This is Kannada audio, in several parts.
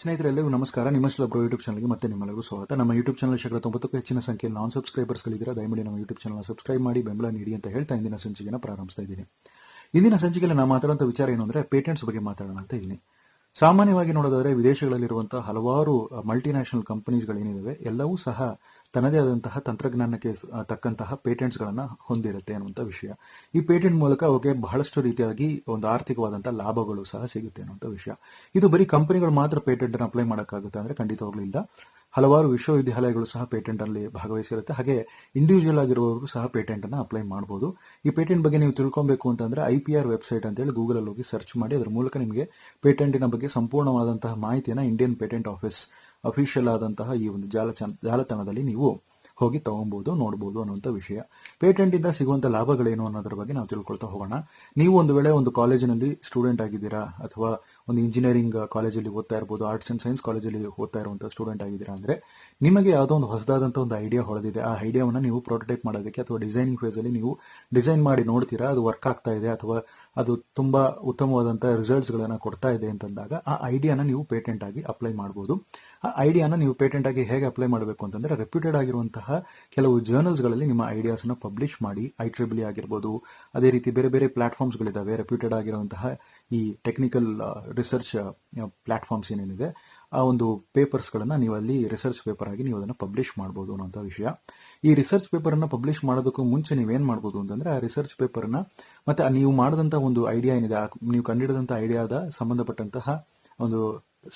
ಸ್ನೇಹಿತರೆಲ್ಲರಿಗೂ ನಮಸ್ಕಾರ. ನಿಮ್ಮ ಸುಲಭ ಯೂಟ್ಯೂಬ್ ಚಾನಲ್ಗೆ ಮತ್ತೆ ನಿಮ್ಮೆಲ್ಲರಿಗೂ ಸ್ವಾಗತ. ನಮ್ಮ ಯೂಟ್ಯೂಬ್ ಚಾನಲ್ ಶೇಕಡ ತೊಂಬತ್ತಕ್ಕೂ ಹೆಚ್ಚಿನ ಸಂಖ್ಯೆಯಲ್ಲಿ ನಾನ್ ಸಬ್ಸ್ಕ್ರೈಬರ್ಸ್ಗಳಿದ್ದೀರಾ ದಯಮಾಡಿ ನಮ್ಮ ಯೂಟ್ಯೂಬ್ ಚಾನಲ್ ಸಬ್ಸ್ಕ್ರೈಬ್ ಮಾಡಿ, ಬೆಂಬಲ ನೀಡಿ ಅಂತ ಹೇಳ್ತಾ ಇಂದಿನ ಸಂಚಿಕೆನ ಪ್ರಾರಂಭಿಸ್ತಾ ಇದ್ದೀನಿ. ಇಂದಿನ ಸಂಚಿಕೆಯಲ್ಲಿ ನಾನು ಮಾತಾಡುವಂಥ ವಿಚಾರ ಏನು ಅಂದರೆ, ಪೇಟೆಂಟ್ಸ್ ಬಗ್ಗೆ ಮಾತಾಡೋಣ ಅಂತ ಇದ್ದೀನಿ. ಸಾಮಾನ್ಯವಾಗಿ ನೋಡೋದಾದ್ರೆ ವಿದೇಶಗಳಲ್ಲಿರುವಂತಹ ಹಲವಾರು ಮಲ್ಟಿನ್ಯಾಷನಲ್ ಕಂಪನೀಸ್ಗಳೇನಿದಾವೆ ಎಲ್ಲವೂ ಸಹ ತನ್ನದೇ ಆದಂತಹ ತಂತ್ರಜ್ಞಾನಕ್ಕೆ ತಕ್ಕಂತಹ ಪೇಟೆಂಟ್ಸ್ಗಳನ್ನು ಹೊಂದಿರುತ್ತೆ ಅನ್ನುವಂಥ ವಿಷಯ. ಈ ಪೇಟೆಂಟ್ ಮೂಲಕ ಅವಕ್ಕೆ ಬಹಳಷ್ಟು ರೀತಿಯಾಗಿ ಒಂದು ಆರ್ಥಿಕವಾದಂತಹ ಲಾಭಗಳು ಸಹ ಸಿಗುತ್ತೆ ಅನ್ನುವಂಥ ವಿಷಯ. ಇದು ಬರೀ ಕಂಪನಿಗಳು ಮಾತ್ರ ಪೇಟೆಂಟ್ ಅನ್ನು ಅಪ್ಲೈ ಮಾಡೋಕ್ಕಾಗುತ್ತೆ ಅಂದ್ರೆ ಖಂಡಿತವಾಗ್ಲೂ ಇಲ್ಲ. ಹಲವಾರು ವಿಶ್ವವಿದ್ಯಾಲಯಗಳು ಸಹ ಪೇಟೆಂಟ್ ಅಲ್ಲಿ ಭಾಗವಹಿಸಿರುತ್ತೆ. ಹಾಗೆ ಇಂಡಿವಿಜುವಲ್ ಆಗಿರುವವರು ಸಹ ಪೇಟೆಂಟ್ ಅನ್ನ ಅಪ್ಲೈ ಮಾಡಬಹುದು ಈ ಪೇಟೆಂಟ್ ಬಗ್ಗೆ ನೀವು ತಿಳ್ಕೊಬೇಕು ಅಂತಂದ್ರೆ ಐ ಪಿ ಆರ್ ವೆಬ್ಸೈಟ್ ಅಂತೇಳಿ ಗೂಗಲ್ ಅಲ್ಲಿ ಹೋಗಿ ಸರ್ಚ್ ಮಾಡಿ, ಅದರ ಮೂಲಕ ನಿಮಗೆ ಪೇಟೆಂಟಿನ ಬಗ್ಗೆ ಸಂಪೂರ್ಣವಾದಂತಹ ಮಾಹಿತಿಯನ್ನ ಇಂಡಿಯನ್ ಪೇಟೆಂಟ್ ಆಫೀಸ್ ಅಫಿಷಿಯಲ್ ಆದಂತಹ ಈ ಒಂದು ಜಾಲಚಾ ಜಾಲತಾಣದಲ್ಲಿ ನೀವು ಹೋಗಿ ತಗೊಬಹುದು ನೋಡಬಹುದು ಅನ್ನುವಂಥ ವಿಷಯ. ಪೇಟೆಂಟ್ ಇಂದ ಸಿಗುವಂತ ಲಾಭಗಳೇನು ಅನ್ನೋದ್ರ ಬಗ್ಗೆ ನಾವು ತಿಳ್ಕೊಳ್ತಾ ಹೋಗೋಣ. ನೀವು ಒಂದು ವೇಳೆ ಒಂದು ಕಾಲೇಜಿನಲ್ಲಿ ಸ್ಟೂಡೆಂಟ್ ಆಗಿದ್ದೀರಾ ಅಥವಾ ಒಂದು ಇಂಜಿನಿಯರಿಂಗ್ ಕಾಲೇಜಲ್ಲಿ ಓದ್ತಾ ಇರ್ಬೋದು ಆರ್ಟ್ಸ್ ಅಂಡ್ ಸೈನ್ಸ್ ಕಾಲೇಜಲ್ಲಿ ಓದ್ತಾ ಇರುವಂಥ ಸ್ಟೂಡೆಂಟ್ ಆಗಿದ್ದೀರಾ ಅಂದರೆ, ನಿಮಗೆ ಯಾವುದೋ ಒಂದು ಹೊಸದಾದಂಥ ಒಂದು ಐಡಿಯಾ ಹೊಳೆದಿದೆ ಆ ಐಡಿಯಾವನ್ನು ನೀವು ಪ್ರೋಟೋಟೈಪ್ ಮಾಡೋದಕ್ಕೆ ಅಥವಾ ಡಿಸೈನಿಂಗ್ ಫೇಸಲ್ಲಿ ನೀವು ಡಿಸೈನ್ ಮಾಡಿ ನೋಡ್ತೀರಾ, ಅದು ವರ್ಕ್ ಆಗ್ತಾ ಇದೆ ಅಥವಾ ಅದು ತುಂಬ ಉತ್ತಮವಾದಂಥ ರಿಸಲ್ಟ್ಸ್ಗಳನ್ನು ಕೊಡ್ತಾ ಇದೆ ಅಂತಂದಾಗ, ಆ ಐಡಿಯಾನ ನೀವು ಪೇಟೆಂಟ್ ಆಗಿ ಅಪ್ಲೈ ಮಾಡಬಹುದು ಆ ಐಡಿಯಾನ ನೀವು ಪೇಟೆಂಟ್ ಆಗಿ ಹೇಗೆ ಅಪ್ಲೈ ಮಾಡಬೇಕು ಅಂತಂದ್ರೆ ರೆಪ್ಯೂಟೆಡ್ ಆಗಿರುವಂತಹ ಕೆಲವು ಜರ್ನಲ್ಸ್ಗಳಲ್ಲಿ ನಿಮ್ಮ ಐಡಿಯಾಸ್ನ ಪಬ್ಲಿಷ್ ಮಾಡಿ ಐ ಟ್ರಿಬಲಿ ಆಗಿರ್ಬೋದು, ಅದೇ ರೀತಿ ಬೇರೆ ಬೇರೆ ಪ್ಲಾಟ್ಫಾರ್ಮ್ಸ್ ಗಳಿದಾವೆ ರೆಪ್ಯೂಟೆಡ್ ಆಗಿರುವಂತಹ ಈ ಟೆಕ್ನಿಕಲ್ ರಿಸರ್ಚ್ ಪ್ಲಾಟ್ಫಾರ್ಮ್ಸ್ ಏನೇನಿದೆ, ಆ ಒಂದು ಪೇಪರ್ಸ್ಗಳನ್ನು ನೀವು ಅಲ್ಲಿ ರಿಸರ್ಚ್ ಪೇಪರ್ ಆಗಿ ನೀವು ಅದನ್ನು ಪಬ್ಲಿಷ್ ಮಾಡಬಹುದು ಅನ್ನೋಂಥ ವಿಷಯ. ಈ ರಿಸರ್ಚ್ ಪೇಪರನ್ನು ಪಬ್ಲಿಷ್ ಮಾಡೋದಕ್ಕೂ ಮುಂಚೆ ನೀವೇನ್ ಮಾಡಬಹುದು ಅಂತಂದ್ರೆ, ಆ ರಿಸರ್ಚ್ ಪೇಪರನ್ನು ಮತ್ತು ನೀವು ಮಾಡಿದಂಥ ಒಂದು ಐಡಿಯಾ ಏನಿದೆ ನೀವು ಕಂಡಿಡಿದಂಥ ಐಡಿಯಾದ ಸಂಬಂಧಪಟ್ಟಂತಹ ಒಂದು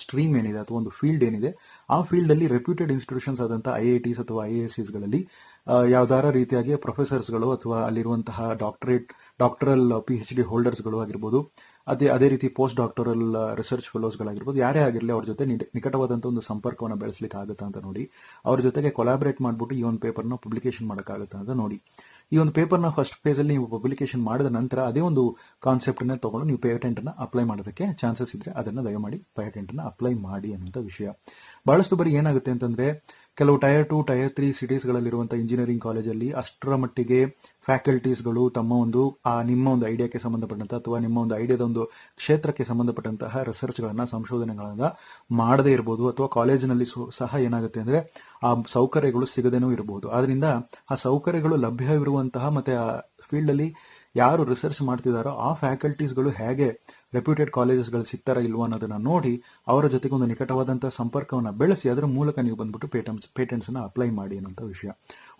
ಸ್ಟ್ರೀಮ್ ಏನಿದೆ ಅಥವಾ ಒಂದು ಫೀಲ್ಡ್ ಏನಿದೆ, ಆ ಫೀಲ್ಡ್ ಅಲ್ಲಿ ರೆಪ್ಯೂಟೆಡ್ ಇನ್ಸ್ಟಿಟ್ಯೂಷನ್ಸ್ ಆದಂಥ ಐ ಐ ಟಿಸ್ ಅಥವಾ ಐ ಎಸ್ ಸಿಸ್ಗಳಲ್ಲಿ ಯಾವ್ದಾರ ರೀತಿಯಾಗಿ ಪ್ರೊಫೆಸರ್ಸ್ಗಳು ಅಥವಾ ಅಲ್ಲಿರುವಂತಹ doctorate doctoral P H D ಹೋಲ್ಡರ್ಸ್ಗಳು ಆಗಿರ್ಬೋದು ಅದೇ ಅದೇ ರೀತಿ ಪೋಸ್ಟ್ ಡಾಕ್ಟರಲ್ ರಿಸರ್ಚ್ ಫೆಲೋಸ್ಗಳಾಗಿರ್ಬೋದು ಯಾರೇ ಆಗಿರಲಿ ಅವ್ರ ಜೊತೆ ನಿಕಟವಾದಂಥ ಒಂದು ಸಂಪರ್ಕವನ್ನು ಬೆಳೆಸಲಿಕ್ಕೆ ಆಗುತ್ತಾ ಅಂತ ನೋಡಿ, ಅವ್ರ ಜೊತೆಗೆ ಕೊಲಾಬರೇಟ್ ಮಾಡಿಬಿಟ್ಟು ಈ ಒಂದು ಪೇಪರ್ನ ಪಬ್ಲಿಕೇಶನ್ ಮಾಡೋಕ್ಕಾಗುತ್ತಾ ಅಂತ ನೋಡಿ. ಈ ಒಂದು ಪೇಪರ್ನ ಫಸ್ಟ್ ಫೇಸ್ ಅಲ್ಲಿ ನೀವು ಪಬ್ಲಿಕೇಶನ್ ಮಾಡಿದ ನಂತರ ಅದೇ ಒಂದು ಕಾನ್ಸೆಪ್ಟ್ ಅನ್ನ ತಗೊಂಡು ನೀವು ಪೇಟೆಂಟ್ ಅನ್ನ ಅಪ್ಲೈ ಮಾಡೋದಕ್ಕೆ ಚಾನ್ಸಸ್ ಇದ್ರೆ ಅದನ್ನ ದಯಮಾಡಿ ಪೇಟೆಂಟ್ ಅನ್ನ ಅಪ್ಲೈ ಮಾಡಿ ಅನ್ನೋಂಥ ವಿಷಯ. ಬಹಳಷ್ಟು ಬರೀ ಏನಾಗುತ್ತೆ ಅಂತಂದ್ರೆ ಕೆಲವು ಟೈರ್ ಟು ಟೈರ್ ತ್ರೀ ಸಿಟೀಸ್ಗಳಲ್ಲಿರುವಂತಹ ಇಂಜಿನಿಯರಿಂಗ್ ಕಾಲೇಜಲ್ಲಿ ಅಷ್ಟರ ಮಟ್ಟಿಗೆ ಫ್ಯಾಕಲ್ಟೀಸ್ಗಳು ತಮ್ಮ ಒಂದು, ಆ, ನಿಮ್ಮ ಒಂದು ಐಡಿಯಾಕ್ಕೆ ಸಂಬಂಧಪಟ್ಟಂತಹ ಅಥವಾ ನಿಮ್ಮ ಒಂದು ಐಡಿಯಾದ ಒಂದು ಕ್ಷೇತ್ರಕ್ಕೆ ಸಂಬಂಧಪಟ್ಟಂತಹ ರಿಸರ್ಚ್ಗಳನ್ನ ಸಂಶೋಧನೆಗಳನ್ನ ಮಾಡದೇ ಇರಬಹುದು ಅಥವಾ ಕಾಲೇಜಿನಲ್ಲಿ ಸಹ ಏನಾಗುತ್ತೆ ಅಂದ್ರೆ ಆ ಸೌಕರ್ಯಗಳು ಸಿಗದೇನೂ ಇರಬಹುದು ಆದ್ರಿಂದ ಆ ಸೌಕರ್ಯಗಳು ಲಭ್ಯವಿರುವಂತಹ ಮತ್ತೆ ಆ ಫೀಲ್ಡ್ ಅಲ್ಲಿ ಯಾರು ರಿಸರ್ಚ್ ಮಾಡ್ತಿದಾರೋ ಆ ಫ್ಯಾಕಲ್ಟೀಸ್ಗಳು ಹೇಗೆ ರೆಪ್ಯೂಟೆಡ್ ಕಾಲೇಜಸ್ಗಳು ಸಿಗ್ತಾರಾ ಇಲ್ವಾ ಅನ್ನೋದನ್ನ ನೋಡಿ ಅವರ ಜೊತೆಗೆ ಒಂದು ನಿಕಟವಾದಂತಹ ಸಂಪರ್ಕವನ್ನ ಬೆಳೆಸಿ ಅದರ ಮೂಲಕ ನೀವು ಬಂದ್ಬಿಟ್ಟು ಪೇಟೆಂಟ್ಸ್ ಅನ್ನ ಅಪ್ಲೈ ಮಾಡಿ ಅನ್ನೋಂಥ ವಿಷಯ.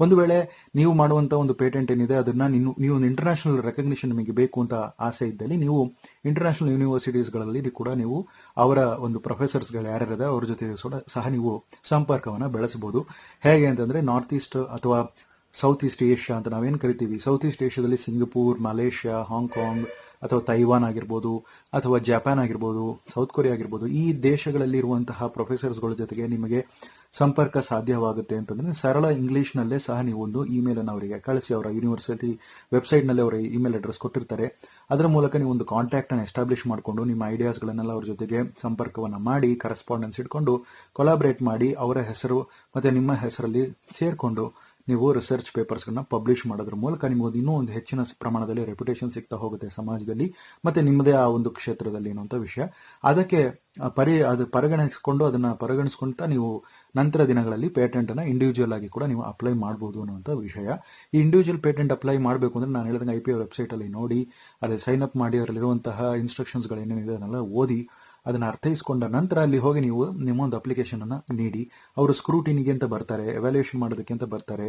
ಒಂದು ವೇಳೆ ನೀವು ಮಾಡುವಂಥ ಒಂದು ಪೇಟೆಂಟ್ ಏನಿದೆ, ಅದನ್ನ ನೀವು ಒಂದು ಇಂಟರ್ನ್ಯಾಷನಲ್ ರೆಕಗ್ನಿಷನ್ ನಿಮಗೆ ಬೇಕು ಅಂತ ಆಸೆ ಇದ್ದಲ್ಲಿ ನೀವು ಇಂಟರ್ನ್ಯಾಷನಲ್ ಯೂನಿವರ್ಸಿಟೀಸ್ಗಳಲ್ಲಿ ಕೂಡ ನೀವು ಅವರ ಒಂದು ಪ್ರೊಫೆಸರ್ಸ್ಗಳು ಯಾರ್ಯಾರಿದೆ ಅವ್ರ ಜೊತೆ ಸಹ ನೀವು ಸಂಪರ್ಕವನ್ನ ಬೆಳೆಸಬಹುದು. ಹೇಗೆ ಅಂತಂದ್ರೆ ನಾರ್ತ್ ಈಸ್ಟ್ ಅಥವಾ ಸೌತ್ ಈಸ್ಟ್ ಏಷ್ಯಾ ಅಂತ ನಾವೇನು ಕರಿತೀವಿ? ಸೌತ್ ಈಸ್ಟ್ ಏಷ್ಯಾದಲ್ಲಿ ಸಿಂಗಪೂರ್ ಮಲೇಷ್ಯಾ ಹಾಂಗ್ಕಾಂಗ್ ಅಥವಾ ತೈವಾನ್ ಆಗಿರ್ಬೋದು ಅಥವಾ ಜಪಾನ್ ಆಗಿರ್ಬೋದು ಸೌತ್ ಕೊರಿಯಾ ಆಗಿರ್ಬೋದು, ಈ ದೇಶಗಳಲ್ಲಿ ಇರುವಂತಹ ಪ್ರೊಫೆಸರ್ಸ್ಗಳ ಜೊತೆಗೆ ನಿಮಗೆ ಸಂಪರ್ಕ ಸಾಧ್ಯವಾಗುತ್ತೆ ಅಂತಂದ್ರೆ ಸರಳ ಇಂಗ್ಲಿಷ್ ನಲ್ಲೇ ಸಹ ನೀವು ಒಂದು ಇಮೇಲ್ ಅನ್ನು ಅವರಿಗೆ ಕಳಿಸಿ, ಅವರ ಯೂನಿವರ್ಸಿಟಿ ವೆಬ್ಸೈಟ್ನಲ್ಲಿ ಅವರ ಇಮೇಲ್ ಅಡ್ರೆಸ್ ಕೊಟ್ಟಿರ್ತಾರೆ. ಅದರ ಮೂಲಕ ನೀವು ಒಂದು ಕಾಂಟ್ಯಾಕ್ಟ್ ಅನ್ನು ಎಸ್ಟಾಬ್ಲಿಷ್ ಮಾಡಿಕೊಂಡು ನಿಮ್ಮ ಐಡಿಯಾಸ್ಗಳನ್ನೆಲ್ಲ ಅವ್ರ ಜೊತೆಗೆ ಸಂಪರ್ಕವನ್ನ ಮಾಡಿ ಕರೆಸ್ಪಾಂಡೆನ್ಸ್ ಇಟ್ಕೊಂಡು ಕೊಲಾಬ್ರೇಟ್ ಮಾಡಿ, ಅವರ ಹೆಸರು ಮತ್ತೆ ನಿಮ್ಮ ಹೆಸರಲ್ಲಿ ಸೇರ್ಕೊಂಡು ನೀವು ರಿಸರ್ಚ್ ಪೇಪರ್ಸ್ಗಳನ್ನ ಪಬ್ಲಿಷ್ ಮಾಡೋದ್ರ ಮೂಲಕ ನಿಮಗೊಂದು ಇನ್ನೂ ಒಂದು ಹೆಚ್ಚಿನ ಪ್ರಮಾಣದಲ್ಲಿ ರೆಪ್ಯುಟೇಷನ್ ಸಿಗ್ತಾ ಹೋಗುತ್ತೆ ಸಮಾಜದಲ್ಲಿ ಮತ್ತೆ ನಿಮ್ಮದೇ ಆ ಒಂದು ಕ್ಷೇತ್ರದಲ್ಲಿ ಅನ್ನುವಂಥ ವಿಷಯ. ಅದಕ್ಕೆ ಪರಿ, ಅದು ಪರಿಗಣಿಸ್ಕೊಂಡು ಅದನ್ನ ಪರಿಗಣಿಸ್ಕೊಂತ ನೀವು ನಂತರ ದಿನಗಳಲ್ಲಿ ಪೇಟೆಂಟ್ ಅನ್ನ ಇಂಡಿವಿಜುವಲ್ ಆಗಿ ಕೂಡ ನೀವು ಅಪ್ಲೈ ಮಾಡಬಹುದು ಅನ್ನುವಂಥ ವಿಷಯ. ಈ ಇಂಡಿವಿಜುವಲ್ ಪೇಟೆಂಟ್ ಅಪ್ಲೈ ಮಾಡಬೇಕು ಅಂದ್ರೆ ನಾನು ಹೇಳಿದಂಗೆ ಐ ಪಿ ವೆಬ್ಸೈಟ್ ಅಲ್ಲಿ ನೋಡಿ, ಅಲ್ಲಿ ಸೈನ್ ಅಪ್ ಮಾಡಿ, ಅದರಲ್ಲಿರುವಂತಹ ಇನ್ಸ್ಟ್ರಕ್ಷನ್ಸ್ ಏನೇನಿದೆ ಅದನ್ನೆಲ್ಲ ಓದಿ ಅದನ್ನ ಅರ್ಥೈಸ್ಕೊಂಡ ನಂತರ ಅಲ್ಲಿ ಹೋಗಿ ನೀವು ನಿಮ್ಮ ಒಂದು ಅಪ್ಲಿಕೇಶನ್ ಅನ್ನ ನೀಡಿ. ಅವರು ಸ್ಕ್ರೂಟಿನಿಗೆ ಅಂತ ಬರ್ತಾರೆ ಎವ್ಯಾಲ್ಯೂಯೇಷನ್ ಮಾಡೋದಕ್ಕೆ ಅಂತ ಬರ್ತಾರೆ,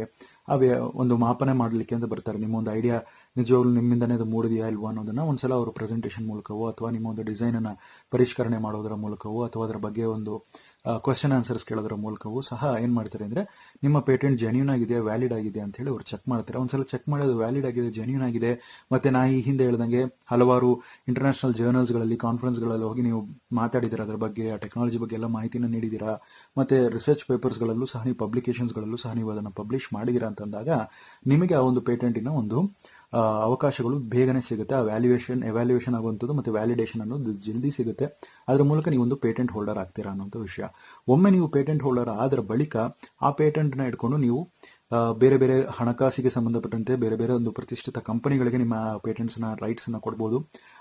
ಅವೇ ಒಂದು ಮಾಪನೆ ಮಾಡಲಿಕ್ಕೆ ಅಂತ ಬರ್ತಾರೆ. ನಿಮ್ಮ ಒಂದು ಐಡಿಯಾ ನಿಜವಾಗ್ಲೂ ನಿಮ್ಮಿಂದನೇ ಅದು ಮೂಡಿದೆಯಾ ಇಲ್ವಾ ಅನ್ನೋದನ್ನ ಒಂದ್ಸಲ ಅವರು ಪ್ರೆಸೆಂಟೇಷನ್ ಮೂಲಕವೋ ಅಥವಾ ನಿಮ್ಮ ಒಂದು ಡಿಸೈನ್ ಅನ್ನ ಪರಿಷ್ಕರಣೆ ಮಾಡೋದರ ಮೂಲಕವೋ ಅಥವಾ ಅದರ ಬಗ್ಗೆ ಒಂದು ಕ್ವಶನ್ ಆನ್ಸರ್ಸ್ ಕೇಳೋದ್ರ ಮೂಲಕವೂ ಸಹ ಏನ್ ಮಾಡ್ತಾರೆ ಅಂದ್ರೆ, ನಿಮ್ಮ ಪೇಟೆಂಟ್ ಜೆನ್ಯೂನ್ ಆಗಿದೆ ವ್ಯಾಲಿಡ್ ಆಗಿದೆ ಅಂತ ಹೇಳಿ ಅವ್ರು ಚೆಕ್ ಮಾಡ್ತಾರೆ. ಒಂದ್ಸಲ ಚೆಕ್ ಮಾಡೋದು ವ್ಯಾಲಿಡ್ ಆಗಿದೆ ಜೆನ್ಯೂನ್ ಆಗಿದೆ, ಮತ್ತೆ ನಾ ಈ ಹಿಂದೆ ಹೇಳ್ದಂಗೆ ಹಲವಾರು ಇಂಟರ್ನ್ಯಾಷನಲ್ ಜರ್ನಲ್ಸ್ಗಳಲ್ಲಿ ಕಾನ್ಫರೆನ್ಸ್ಗಳಲ್ಲಿ ಹೋಗಿ ನೀವು ಮಾತಾಡಿದ್ದೀರಾ ಅದರ ಬಗ್ಗೆ, ಆ ಟೆಕ್ನಾಲಜಿ ಬಗ್ಗೆ ಎಲ್ಲ ಮಾಹಿತಿನ ನೀಡಿದ್ದೀರಾ, ಮತ್ತೆ ರಿಸರ್ಚ್ ಪೇಪರ್ಸ್ಗಳಲ್ಲೂ ಸಹ, ನೀವು ಪಬ್ಲಿಕೇಶನ್ಸ್ಗಳಲ್ಲೂ ಸಹ ನೀವು ಅದನ್ನು ಪಬ್ಲಿಷ್ ಮಾಡಿದ್ದೀರಾ ಅಂತಂದಾಗ ನಿಮಗೆ ಆ ಒಂದು ಪೇಟೆಂಟಿನ ಒಂದು ಅವಕಾಶಗಳು ಬೇಗನೆ ಸಿಗುತ್ತೆ. ಆ ವ್ಯಾಲ್ಯೂಯೇಷನ್ ಎವ್ಯಾಲ್ಯೂಯೇಷನ್ ಆಗುವಂಥದ್ದು ಮತ್ತು ವ್ಯಾಲಿಡೇಷನ್ ಅನ್ನೋದು ಜಲ್ದಿ ಸಿಗುತ್ತೆ. ಅದರ ಮೂಲಕ ನೀವು ಒಂದು ಪೇಟೆಂಟ್ ಹೋಲ್ಡರ್ ಆಗ್ತೀರಾ ಅನ್ನೋಂಥ ವಿಷಯ. ಒಮ್ಮೆ ನೀವು ಪೇಟೆಂಟ್ ಹೋಲ್ಡರ್ ಆದ್ರ ಬಳಿಕ ಆ ಪೇಟೆಂಟ್ನ ಇಟ್ಕೊಂಡು ನೀವು ಬೇರೆ ಬೇರೆ ಹಣಕಾಸಿಗೆ ಸಂಬಂಧಪಟ್ಟಂತೆ ಬೇರೆ ಬೇರೆ ಒಂದು ಪ್ರತಿಷ್ಠಿತ ಕಂಪನಿಗಳಿಗೆ ನಿಮ್ಮ ಪೇಟೆಂಟ್ಸ್ನ ರೈಟ್ಸ್ನ ಕೊಡ್ಬೋದು.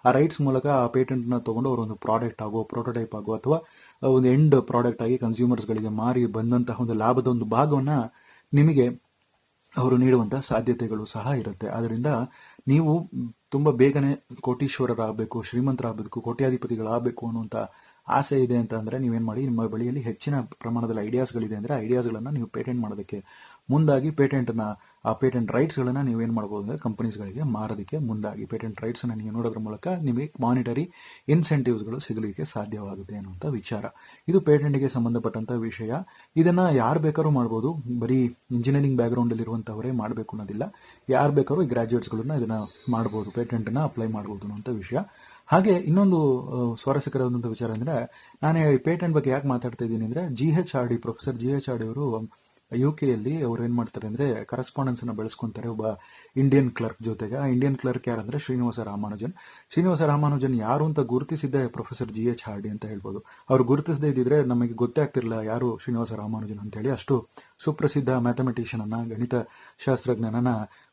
ಆ ರೈಟ್ಸ್ ಮೂಲಕ ಆ ಪೇಟೆಂಟ್ನ ತೊಗೊಂಡು ಅವರೊಂದು ಪ್ರಾಡಕ್ಟ್ ಆಗೋ ಪ್ರೋಟೋಟೈಪ್ ಆಗೋ ಅಥವಾ ಒಂದು ಎಂಡ್ ಪ್ರಾಡಕ್ಟ್ ಆಗಿ ಕನ್ಸ್ಯೂಮರ್ಸ್ಗಳಿಗೆ ಮಾರಿ ಬಂದಂತಹ ಒಂದು ಲಾಭದ ಒಂದು ಭಾಗವನ್ನ ನಿಮಗೆ ಅವರು ನೀಡುವಂತಹ ಸಾಧ್ಯತೆಗಳು ಸಹ ಇರುತ್ತೆ. ಆದ್ರಿಂದ ನೀವು ತುಂಬಾ ಬೇಗನೆ ಕೋಟೀಶ್ವರರಾಗಬೇಕು, ಶ್ರೀಮಂತರಾಗಬೇಕು, ಕೋಟ್ಯಾಧಿಪತಿಗಳಾಗಬೇಕು ಅನ್ನುವಂತ ಆಸೆ ಇದೆ ಅಂತ ಅಂದ್ರೆ ನೀವೇನ್ ಮಾಡಿ, ನಿಮ್ಮ ಬಳಿಯಲ್ಲಿ ಹೆಚ್ಚಿನ ಪ್ರಮಾಣದಲ್ಲಿ ಐಡಿಯಾಸ್ಗಳಿದೆ ಅಂದ್ರೆ ಐಡಿಯಾಸ್ಗಳನ್ನ ನೀವು ಪೇಟೆಂಟ್ ಮಾಡೋದಕ್ಕೆ ಮುಂದಾಗಿ ಪೇಟೆಂಟ್ನ ಆ ಪೇಟೆಂಟ್ ರೈಟ್ಸ್ ಗಳನ್ನ ನೀವೇನ್ ಮಾಡಬಹುದು ಅಂದ್ರೆ ಕಂಪನೀಸ್ಗಳಿಗೆ ಮಾರೋದಕ್ಕೆ ಮುಂದಾಗಿ ಪೇಟೆಂಟ್ ರೈಟ್ಸ್ ಅನ್ನ ನೀವು ನೋಡೋದ್ರ ಮೂಲಕ ನಿಮಗೆ ಮಾನಿಟರಿ ಇನ್ಸೆಂಟಿವ್ಸ್ಗಳು ಸಿಗಲಿಕ್ಕೆ ಸಾಧ್ಯವಾಗುತ್ತೆ ಅನ್ನುವಂಥ ವಿಚಾರ. ಇದು ಪೇಟೆಂಟ್ಗೆ ಸಂಬಂಧಪಟ್ಟಂತ ವಿಷಯ. ಇದನ್ನ ಯಾರು ಬೇಕಾದ್ರೂ ಮಾಡ್ಬೋದು. ಬರೀ ಇಂಜಿನಿಯರಿಂಗ್ ಬ್ಯಾಕ್ ಗ್ರೌಂಡ್ ಅಲ್ಲಿ ಇರುವಂತವರೇ ಮಾಡಬೇಕು ಅನ್ನೋದಿಲ್ಲ. ಯಾರು ಬೇಕಾದ್ರೂ ಈ ಗ್ರಾಜುಯೇಟ್ಸ್ ಗಳನ್ನ ಇದನ್ನ ಮಾಡಬಹುದು ಪೇಟೆಂಟ್ನ ಅಪ್ಲೈ ಮಾಡಬಹುದು ಅನ್ನೋಂಥ ವಿಷಯ. ಹಾಗೆ ಇನ್ನೊಂದು ಸ್ವಾರಸ್ಯಕರವಾದಂಥ ವಿಚಾರ ಅಂದ್ರೆ, ನಾನು ಈ ಪೇಟೆಂಟ್ ಬಗ್ಗೆ ಯಾಕೆ ಮಾತಾಡ್ತಾ ಇದ್ದೀನಿ ಅಂದ್ರೆ G H R professor G H R D ಅವರು ಯು ಯಲ್ಲಿ ಅವ್ರು ಏನ್ ಮಾಡ್ತಾರೆ ಅಂದ್ರೆ ಕರೆಸ್ಪಾಂಡೆನ್ಸ್ ಅನ್ನ ಬೆಳೆಸ್ಕೊಂತಾರೆ ಒಬ್ಬ ಇಂಡಿಯನ್ ಕ್ಲರ್ಕ್ ಜೊತೆಗೆ. ಆ ಇಂಡಿಯನ್ ಕ್ಲರ್ಕ್ ಯಾರಂದ್ರೆ ಶ್ರೀನಿವಾಸ ರಾಮಾನುಜನ್. ಶ್ರೀನಿವಾಸ ರಾಮಾನುಜನ್ ಯಾರು ಅಂತ ಗುರುತಿಸಿದ್ದೆ ಪ್ರೊಫೆಸರ್ ಜಿ ಎಚ್ ಹಾರ್ಡಿ ಅಂತ ಹೇಳ್ಬೋದು. ಅವ್ರು ಗುರುತಿಸದೇ ಇದ್ದಿದ್ರೆ ನಮಗೆ ಗೊತ್ತೇ ಆಗ್ತಿರಲಿಲ್ಲ ಯಾರು ಶ್ರೀನಿವಾಸ ರಾಮಾನುಜನ್ ಅಂತ ಹೇಳಿ ಅಷ್ಟು ಸುಪ್ರಸಿದ್ಧ ಮ್ಯಾಥಮೆಟಿಷಿಯನ್ ಅನ್ನ, ಗಣಿತ ಶಾಸ್ತ್ರಜ್ಞನನ್ನ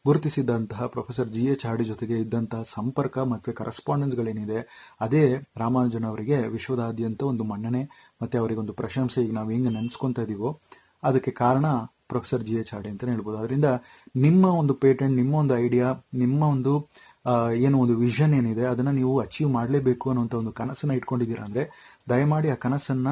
ಗುರುತಿಸಿದಂತಹ ಪ್ರೊಫೆಸರ್ ಜಿ ಎಚ್ ಹಾರ್ಡಿ ಜೊತೆಗೆ ಇದ್ದಂತಹ ಸಂಪರ್ಕ ಮತ್ತೆ ಕರೆಸ್ಪಾಂಡೆನ್ಸ್ ಗಳೇನಿದೆ, ಅದೇ ರಾಮಾನುಜನ್ ಅವರಿಗೆ ವಿಶ್ವದಾದ್ಯಂತ ಒಂದು ಮನ್ನಣೆ ಮತ್ತೆ ಅವರಿಗೆ ಒಂದು ಪ್ರಶಂಸೆ. ಈಗ ನಾವು ಹೆಂಗೆ ನೆನೆಸ್ಕೊಂತ ಇದೀವೋ ಅದಕ್ಕೆ ಕಾರಣ ಪ್ರೊಫೆಸರ್ ಜಿ ಎಚ್ ಹಾಡಿ ಅಂತ ಹೇಳ್ಬೋದು. ಅದರಿಂದ ನಿಮ್ಮ ಒಂದು ಪೇಟೆಂಟ್, ನಿಮ್ಮ ಒಂದು ಐಡಿಯಾ, ನಿಮ್ಮ ಒಂದು ಏನು ಒಂದು ವಿಷನ್ ಏನಿದೆ, ಅದನ್ನ ನೀವು ಅಚೀವ್ ಮಾಡಲೇಬೇಕು ಅನ್ನುವಂಥ ಒಂದು ಕನಸನ್ನ ಇಟ್ಕೊಂಡಿದ್ದೀರಾ ಅಂದ್ರೆ, ದಯಮಾಡಿ ಆ ಕನಸನ್ನ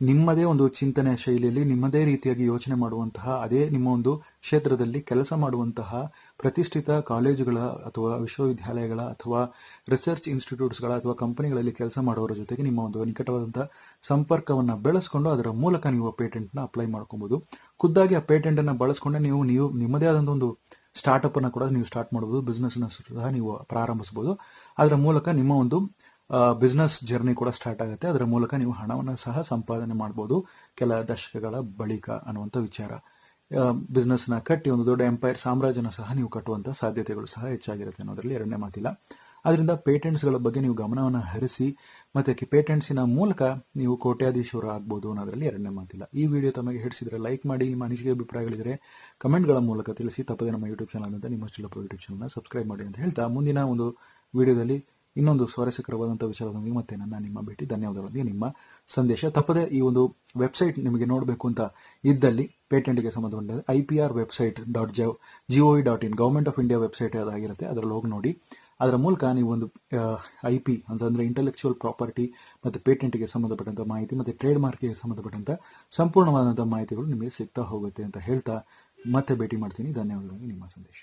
ನಿಮ್ಮದೇ ಒಂದು ಚಿಂತನೆ ಶೈಲಿಯಲ್ಲಿ, ನಿಮ್ಮದೇ ರೀತಿಯಾಗಿ ಯೋಚನೆ ಮಾಡುವಂತಹ, ಅದೇ ನಿಮ್ಮ ಒಂದು ಕ್ಷೇತ್ರದಲ್ಲಿ ಕೆಲಸ ಮಾಡುವಂತಹ ಪ್ರತಿಷ್ಠಿತ ಕಾಲೇಜುಗಳ ಅಥವಾ ವಿಶ್ವವಿದ್ಯಾಲಯಗಳ ಅಥವಾ ರಿಸರ್ಚ್ ಇನ್ಸ್ಟಿಟ್ಯೂಟ್ಸ್ಗಳ ಅಥವಾ ಕಂಪನಿಗಳಲ್ಲಿ ಕೆಲಸ ಮಾಡುವವರ ಜೊತೆಗೆ ನಿಮ್ಮ ಒಂದು ನಿಕಟವಾದಂಥ ಸಂಪರ್ಕವನ್ನು ಬೆಳೆಸ್ಕೊಂಡು ಅದರ ಮೂಲಕ ನೀವು ಪೇಟೆಂಟ್ನ ಅಪ್ಲೈ ಮಾಡ್ಕೊಬಹುದು ಖುದ್ದಾಗಿ ಆ ಪೇಟೆಂಟ್ ಅನ್ನ ಬಳಸ್ಕೊಂಡೆ ನೀವು ನೀವು ನಿಮ್ಮದೇ ಆದಂಥ ಒಂದು ಸ್ಟಾರ್ಟ್ಅಪ್ ಅನ್ನ ಕೂಡ ನೀವು ಸ್ಟಾರ್ಟ್ ಮಾಡಬಹುದು ಬಿಸ್ನೆಸ್ ಅನ್ನ ಸಹ ನೀವು ಪ್ರಾರಂಭಿಸಬಹುದು ಅದರ ಮೂಲಕ ನಿಮ್ಮ ಒಂದು ಬಿಸ್ನೆಸ್ ಜರ್ನಿ ಕೂಡ ಸ್ಟಾರ್ಟ್ ಆಗುತ್ತೆ. ಅದರ ಮೂಲಕ ನೀವು ಹಣವನ್ನು ಸಹ ಸಂಪಾದನೆ ಮಾಡಬಹುದು ಕೆಲ ದಶಕಗಳ ಬಳಿಕ ಅನ್ನುವಂಥ ವಿಚಾರ. ಬಿಸ್ನೆಸ್ನ ಕಟ್ಟಿ ಒಂದು ದೊಡ್ಡ ಎಂಪೈರ್ ಸಾಮ್ರಾಜ್ಯನ ಸಹ ನೀವು ಕಟ್ಟುವಂತ ಸಾಧ್ಯತೆಗಳು ಸಹ ಹೆಚ್ಚಾಗಿರುತ್ತೆ ಅನ್ನೋದರಲ್ಲಿ ಎರಡನೇ ಮಾತಿಲ್ಲ. ಅದರಿಂದ ಪೇಟೆಂಟ್ಸ್ಗಳ ಬಗ್ಗೆ ನೀವು ಗಮನವನ್ನು ಹರಿಸಿ, ಮತ್ತೆ ಪೇಟೆಂಟ್ಸಿನ ಮೂಲಕ ನೀವು ಕೋಟ್ಯಾಧೀಶರು ಆಗ್ಬೋದು ಅನ್ನೋದರಲ್ಲಿ ಎರಡನೇ ಮಾತಿಲ್ಲ. ಈ ವಿಡಿಯೋ ತಮಗೆ ಹಿಡಿಸಿದ್ರೆ ಲೈಕ್ ಮಾಡಿ, ನಿಮ್ಮ ಅನಿಸಿಕೆ ಅಭಿಪ್ರಾಯಗಳಿದ್ದರೆ ಕಮೆಂಟ್ಗಳ ಮೂಲಕ ತಿಳಿಸಿ. ತಪ್ಪದೆ ನಮ್ಮ ಯೂಟ್ಯೂಬ್ ಚಾನಲ್ ಅಂತ ನಿಮ್ಮ ಸ್ಟಿಲ್ ಯೂಟ್ಯೂಬ್ ಚಾನಲ್ನ ಸಬ್ಸ್ಕ್ರೈಬ್ ಮಾಡಿ ಅಂತ ಹೇಳ್ತಾ ಮುಂದಿನ ಒಂದು ವಿಡಿಯೋದಲ್ಲಿ ಇನ್ನೊಂದು ಸ್ವಾರಸ್ಯಕರವಾದಂಥ ವಿಚಾರದೊಂದಿಗೆ ಮತ್ತೆ ನನ್ನ ನಿಮ್ಮ ಭೇಟಿ. ಧನ್ಯವಾದಗಳೊಂದಿಗೆ ನಿಮ್ಮ ಸಂದೇಶ. ತಪ್ಪದೆ ಈ ಒಂದು ವೆಬ್ಸೈಟ್ ನಿಮಗೆ ನೋಡಬೇಕು ಅಂತ ಇದ್ದಲ್ಲಿ ಪೇಟೆಂಟ್ಗೆ ಸಂಬಂಧಪಟ್ಟ I P R website dot gov GOE dot in, government of India website ಅದಾಗಿರುತ್ತೆ ಅದರಲ್ಲಿ ಹೋಗಿ ನೋಡಿ. ಅದರ ಮೂಲಕ ನೀವು ಒಂದು ಐ ಪಿ ಅಂತಂದ್ರೆ ಇಂಟೆಲೆಕ್ಚುಯಲ್ ಪ್ರಾಪರ್ಟಿ ಮತ್ತು ಪೇಟೆಂಟ್ಗೆ ಸಂಬಂಧಪಟ್ಟಂಥ ಮಾಹಿತಿ ಮತ್ತು ಟ್ರೇಡ್ ಮಾರ್ಕ್ಗೆ ಸಂಬಂಧಪಟ್ಟಂತ ಸಂಪೂರ್ಣವಾದಂಥ ಮಾಹಿತಿಗಳು ನಿಮಗೆ ಸಿಗ್ತಾ ಹೋಗುತ್ತೆ ಅಂತ ಹೇಳ್ತಾ ಮತ್ತೆ ಭೇಟಿ ಮಾಡ್ತೀನಿ. ಧನ್ಯವಾದಗಳು. ನಿಮ್ಮ ಸಂದೇಶ.